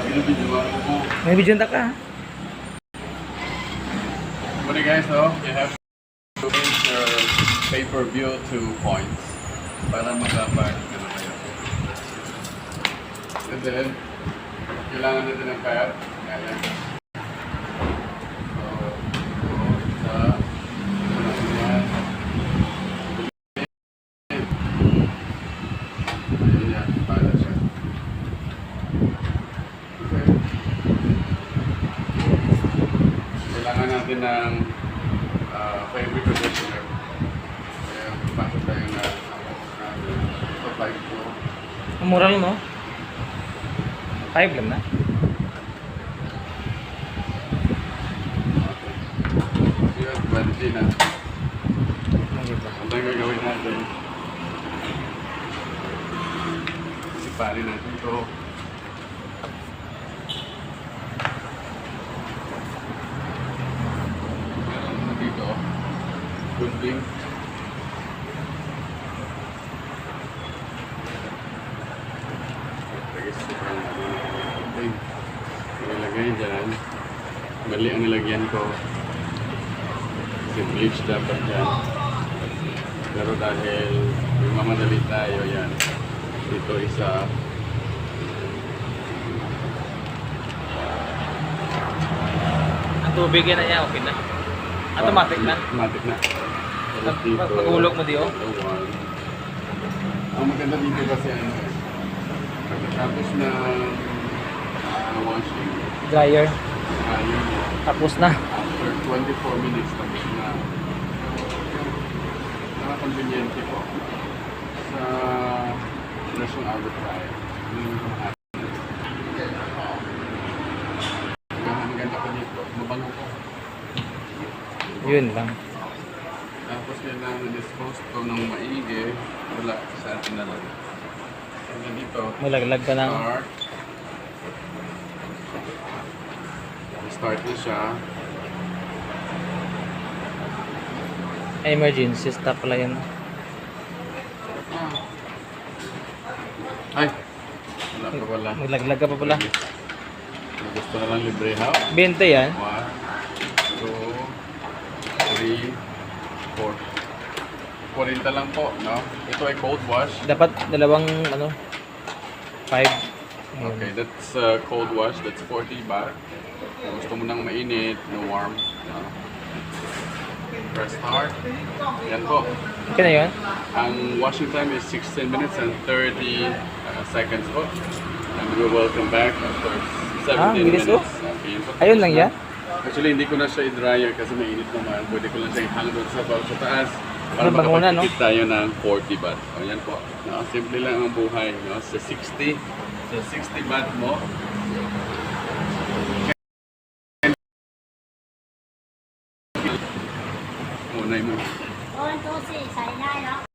May video ka ha? But guys, no, you have to change your pay-per-view to points para makapag ano kayo. And then, kailangan natin ng pad. Ayan. Natin ng uh, favorite conditioner. Kaya pasok tayo na ito 5 po. Mura yun, no? Five lang na. Yun, pwede na. Ang ganda. Ano yung gagawin natin? Siparin natin ito. Gunting. Nilagay dyan. Mali ang nilagyan ko. Kasi bleach dapat dyan. Pero dahil mamadali tayo, yan. Dito isa. Ang tubig yan na yan, okay na. Automatic na. Automatic na. Pag- dito. pag-ulog mo di, ito, one. Ang maganda dito kasi ano eh. Pagkatapos na na washing, Dryer. Tapos na. After 24 minutes, tapos na. Nakaka-conveniente po. Sa nasyong outlet tayo. Yung lahat. Ang ganda pa dito. Mabango po. Yun lang. Tapos kailangan dispose ko ng maigi. Wala sa atin na lang. Hanggang dito. Malaglag ka ng... Start. Start na siya. Emergency stop pala yan. Ay! Wala pa pala. Maglaglag ka pa pala. Gusto na lang libre ha? 20 yan. 1, 2, 3, 4. 40 lang po, no? Ito ay cold wash. Dapat dalawang ano 5 Okay, that's uh, cold wash. That's 40 baht. Kung gusto mo nang mainit, no warm. No? Press start. Yan po. Okay na yun? Ang washing time is 16 minutes and 30 uh, seconds po. And we will come back after 17 Ah, bilis minutes. po. Okay, yun po. Ayun lang yan? Actually, hindi ko na siya i-dryer kasi mainit naman. Pwede ko lang siya i-hang doon sa, sa taas para Yung bangunan, no? makapagtipid tayo ng 40 baht. O yan po. No? Simple lang ang buhay. No? Sa 60, sa 60 baht mo, Unay mo. โอนตัวสี่ใส่ได้แล้ว